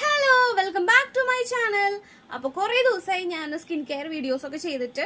Hello welcome back to my channel അപ്പൊ കുറെ ദിവസമായി ഞാൻ സ്കിൻ കെയർ വീഡിയോസ് ഒക്കെ ചെയ്തിട്ട്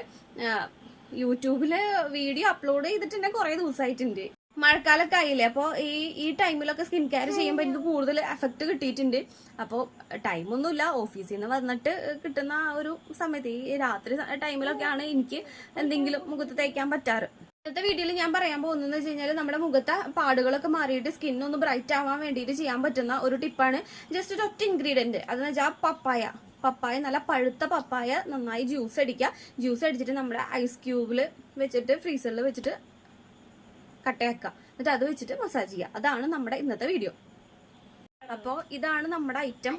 യൂട്യൂബിൽ വീഡിയോ അപ്ലോഡ് ചെയ്തിട്ടുണ്ട് കുറെ ദിവസമായിട്ടുണ്ട്. മഴക്കാലൊക്കെ ആയില്ലേ അപ്പോൾ ഈ ഈ ടൈമിലൊക്കെ സ്കിൻ കെയർ ചെയ്യുമ്പോൾ എനിക്ക് കൂടുതൽ എഫക്റ്റ് കിട്ടിയിട്ടുണ്ട്. അപ്പോൾ ടൈമൊന്നുമില്ല ഓഫീസിൽ നിന്ന് വന്നിട്ട് കിട്ടുന്ന ആ ഒരു സമയത്ത് ഈ രാത്രി ടൈമിലൊക്കെയാണ് എനിക്ക് എന്തെങ്കിലും മുഖത്ത് തേക്കാൻ പറ്റാറ്. ഇന്നത്തെ വീഡിയോയിൽ ഞാൻ പറയാൻ പോകുന്നത് വെച്ച് കഴിഞ്ഞാൽ നമ്മുടെ മുഖത്തെ പാടുകളൊക്കെ മാറിയിട്ട് സ്കിൻ ഒന്ന് ബ്രൈറ്റ് ആവാൻ വേണ്ടിയിട്ട് ചെയ്യാൻ പറ്റുന്ന ഒരു ടിപ്പാണ് ജസ്റ്റ് ഒരു ഒറ്റ ഇൻഗ്രീഡിയന്റ് അതെന്ന് വെച്ചാൽ പപ്പായ. പപ്പായ നല്ല പഴുത്ത പപ്പായ നന്നായി ജ്യൂസ് അടിക്കുക. ജ്യൂസ് അടിച്ചിട്ട് നമ്മുടെ ഐസ് ക്യൂബിൽ വെച്ചിട്ട് ഫ്രീസറിൽ വെച്ചിട്ട് കട്ടയാക്കുക എന്നിട്ട് അത് വെച്ചിട്ട് മസാജ് ചെയ്യുക. അതാണ് നമ്മുടെ ഇന്നത്തെ വീഡിയോ അപ്പോൾ ഇതാണ് നമ്മുടെ ഐറ്റം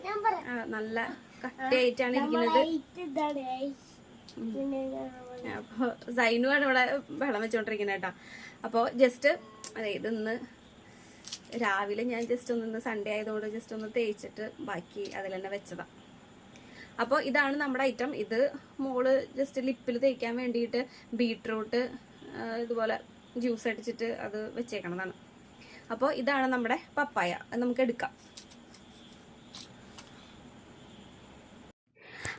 നല്ല കട്ടയായിട്ടാണ് ഇരിക്കുന്നത്. അപ്പൊ സൈനുവാണ് ഇവിടെ വെള്ളം വെച്ചോണ്ടിരിക്കുന്നത് കേട്ടോ. അപ്പോൾ ജസ്റ്റ് അതായത് ഇന്ന് രാവിലെ ഞാൻ ജസ്റ്റ് ഒന്ന് ഇന്ന് സൺഡേ ആയതുകൊണ്ട് ജസ്റ്റ് ഒന്ന് തേച്ചിട്ട് ബാക്കി അതിൽ തന്നെ വെച്ചതാ. അപ്പോൾ ഇതാണ് നമ്മുടെ ഐറ്റം ഇത് മോൾ ജസ്റ്റ് ലിപ്പിൽ തേക്കാൻ വേണ്ടിയിട്ട് ബീട്രൂട്ട് ഇതുപോലെ ജ്യൂസ് അടിച്ചിട്ട് അത് വെച്ചേക്കണതാണ്. അപ്പോൾ ഇതാണ് നമ്മുടെ പപ്പായ. നമുക്ക് എടുക്കാം.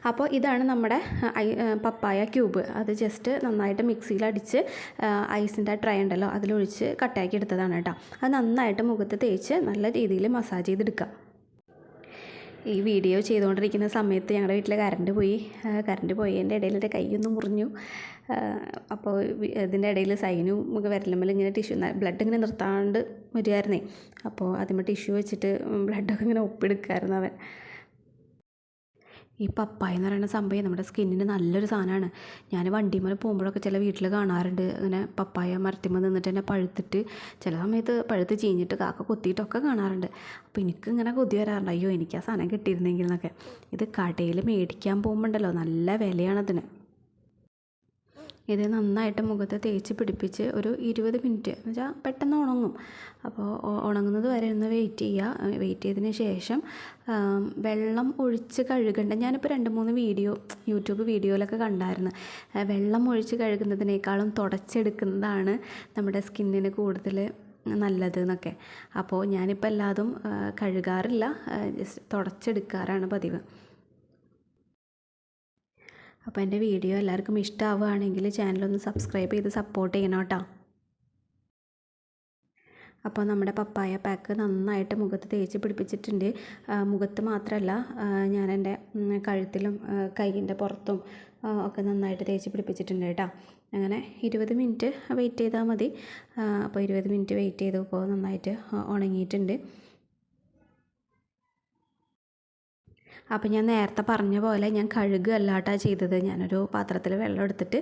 അപ്പോൾ ഇതാണ് നമ്മുടെ പപ്പായ ക്യൂബ്. അത് ജസ്റ്റ് നന്നായിട്ട് മിക്സിയിൽ അടിച്ച് ഐസിന്റെ ട്രൈ ഉണ്ടല്ലോ അതിലൊഴിച്ച് കട്ടാക്കി എടുത്തതാണ് കേട്ടോ. അത് നന്നായിട്ട് മുഖത്ത് തേച്ച് നല്ല രീതിയിൽ മസാജ് ചെയ്തെടുക്കുക. ഈ വീഡിയോ ചെയ്തുകൊണ്ടിരിക്കുന്ന സമയത്ത് ഞങ്ങളുടെ വീട്ടിൽ കറണ്ട് പോയി. കറണ്ട് പോയതിന്റെ ഇടയിൽ എന്റെ കൈയൊന്ന് മുറിഞ്ഞു. അപ്പോൾ ഇതിന്റെ ഇടയിൽ സൈനു മുഖ വിരലുമ്മൽ ഇങ്ങനെ ടിഷ്യൂ ബ്ലഡ് ഇങ്ങനെ നിർത്താണ്ട് വരികയായിരുന്നേ. അപ്പോൾ അതിന്മേൽ ടിഷ്യൂ വെച്ചിട്ട് ബ്ലഡൊക്കെ ഇങ്ങനെ ഒപ്പിടുക്കായിരുന്നു അവൻ. ഈ പപ്പായ എന്ന് പറയുന്ന സംഭവം നമ്മുടെ സ്കിന്നിന് നല്ലൊരു സാധനമാണ്. ഞാൻ വണ്ടിമേൽ പോകുമ്പോഴൊക്കെ ചില വീട്ടിൽ കാണാറുണ്ട്. ഇങ്ങനെ പപ്പായ മരത്തിമ്മ നിന്നിട്ട് തന്നെ പഴുത്തിട്ട് ചില സമയത്ത് പഴുത്ത് ചീഞ്ഞിട്ട് കാക്ക കൊത്തിയിട്ടൊക്കെ കാണാറുണ്ട്. അപ്പോൾ എനിക്ക് ഇങ്ങനെ കൊതി വരാറുണ്ട്. അയ്യോ എനിക്ക് ആ സാധനം കിട്ടിയിരുന്നെങ്കിൽ എന്നൊക്കെ ഇത് കടയിൽ മേടിക്കാൻ പോകുമ്പോണ്ടല്ലോ. നല്ല വിലയാണ് അതിന് ഇത് നന്നായിട്ട് മുഖത്ത് തേച്ച് പിടിപ്പിച്ച് ഒരു ഇരുപത് മിനിറ്റ് എന്ന് വെച്ചാൽ പെട്ടെന്ന് ഉണങ്ങും. അപ്പോൾ ഉണങ്ങുന്നത് വരെ ഒന്ന് വെയിറ്റ് ചെയ്യുക വെയിറ്റ് ചെയ്തതിന് ശേഷം വെള്ളം ഒഴിച്ച് കഴുകേണ്ട. ഞാനിപ്പോൾ രണ്ട് മൂന്ന് വീഡിയോ യൂട്യൂബ് വീഡിയോയിലൊക്കെ കണ്ടായിരുന്നു. വെള്ളം ഒഴിച്ച് കഴുകുന്നതിനേക്കാളും തുടച്ചെടുക്കുന്നതാണ് നമ്മുടെ സ്കിന്നിന് കൂടുതൽ നല്ലത് എന്നൊക്കെ അപ്പോൾ ഞാനിപ്പോൾ എല്ലാതും കഴുകാറില്ല. ജസ്റ്റ് തുടച്ചെടുക്കാറാണ് പതിവ്. അപ്പോൾ എന്റെ വീഡിയോ എല്ലാവർക്കും ഇഷ്ടമാവുകയാണെങ്കിൽ ചാനലൊന്ന് സബ്സ്ക്രൈബ് ചെയ്ത് സപ്പോർട്ട് ചെയ്യണം കേട്ടോ. അപ്പോൾ നമ്മുടെ പപ്പായ പാക്ക് നന്നായിട്ട് മുഖത്ത് തേച്ച് പിടിപ്പിച്ചിട്ടുണ്ട്. മുഖത്ത് മാത്രമല്ല ഞാൻ എന്റെ കഴുത്തിലും കൈയിന്റെ പുറത്തും ഒക്കെ നന്നായിട്ട് തേച്ച് പിടിപ്പിച്ചിട്ടുണ്ട് കേട്ടോ. അങ്ങനെ ഇരുപത് മിനിറ്റ് വെയിറ്റ് ചെയ്താൽ മതി. അപ്പോൾ ഇരുപത് മിനിറ്റ് വെയിറ്റ് ചെയ്തപ്പോൾ നന്നായിട്ട് ഉണങ്ങിയിട്ടുണ്ട്. അപ്പോൾ ഞാൻ നേരത്തെ പറഞ്ഞ പോലെ ഞാൻ കഴുകുകയല്ല കേട്ടോ ചെയ്തത്. ഞാനൊരു പാത്രത്തിൽ വെള്ളം എടുത്തിട്ട്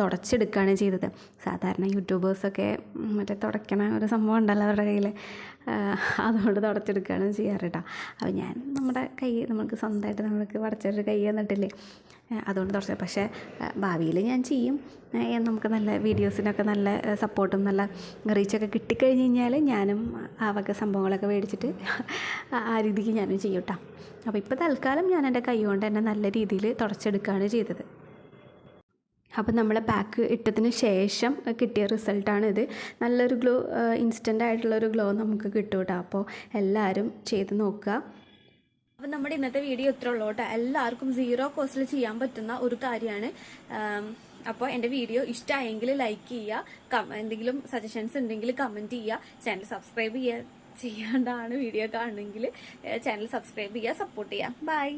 തുടച്ചെടുക്കുകയാണ് ചെയ്തത്. സാധാരണ യൂട്യൂബേഴ്സൊക്കെ മറ്റേ തുടയ്ക്കണ ഒരു സംഭവം ഉണ്ടല്ലോ അവരുടെ കയ്യിൽ. അതുകൊണ്ട് തുടച്ചെടുക്കുകയാണ് ചെയ്യാറ് കേട്ടോ. അപ്പോൾ ഞാൻ നമ്മുടെ കൈ നമുക്ക് സ്വന്തമായിട്ട് നമുക്ക് പടച്ചൊരു കൈ തന്നിട്ടില്ലേ ആ, അതുകൊണ്ട് തുടച്ചത്. പക്ഷേ ഭാവിയിൽ ഞാൻ ചെയ്യും. നമുക്ക് നല്ല വീഡിയോസിനൊക്കെ നല്ല സപ്പോർട്ടും നല്ല റീച്ചൊക്കെ കിട്ടിക്കഴിഞ്ഞ് കഴിഞ്ഞാൽ ഞാനും ആ വക സംഭവങ്ങളൊക്കെ മേടിച്ചിട്ട് ആ- ആ രീതിക്ക് ഞാനും ചെയ്യും കേട്ടോ അപ്പോൾ ഇപ്പോൾ തൽക്കാലം ഞാൻ എന്റെ കൈ കൊണ്ട് തന്നെ നല്ല രീതിയിൽ തുടച്ചെടുക്കുകയാണ് ചെയ്തത്. അപ്പം നമ്മൾ പാക്ക് ഇട്ടതിന് ശേഷം കിട്ടിയ റിസൾട്ടാണ് ഇത്. നല്ലൊരു ഗ്ലോ ഇൻസ്റ്റന്റ് ആയിട്ടുള്ളൊരു ഗ്ലോ നമുക്ക് കിട്ടും കേട്ടോ അപ്പോൾ എല്ലാവരും ചെയ്ത് നോക്കുക. അപ്പം നമ്മുടെ ഇന്നത്തെ വീഡിയോ ഇത്ര ഉള്ളൂ കേട്ടോ. എല്ലാവർക്കും സീറോ കോസ്റ്റിൽ ചെയ്യാൻ പറ്റുന്ന ഒരു കാര്യമാണ്. അപ്പോൾ എന്റെ വീഡിയോ ഇഷ്ടമായെങ്കിൽ ലൈക്ക് ചെയ്യുക എന്തെങ്കിലും സജഷൻസ് ഉണ്ടെങ്കിൽ കമന്റ് ചെയ്യുക. ചാനൽ സബ്സ്ക്രൈബ് ചെയ്യുക ചെയ്യാണ്ടാണ് വീഡിയോ കാണുന്നെങ്കിൽ ചാനൽ സബ്സ്ക്രൈബ് ചെയ്യുക സപ്പോർട്ട് ചെയ്യുക. ബൈ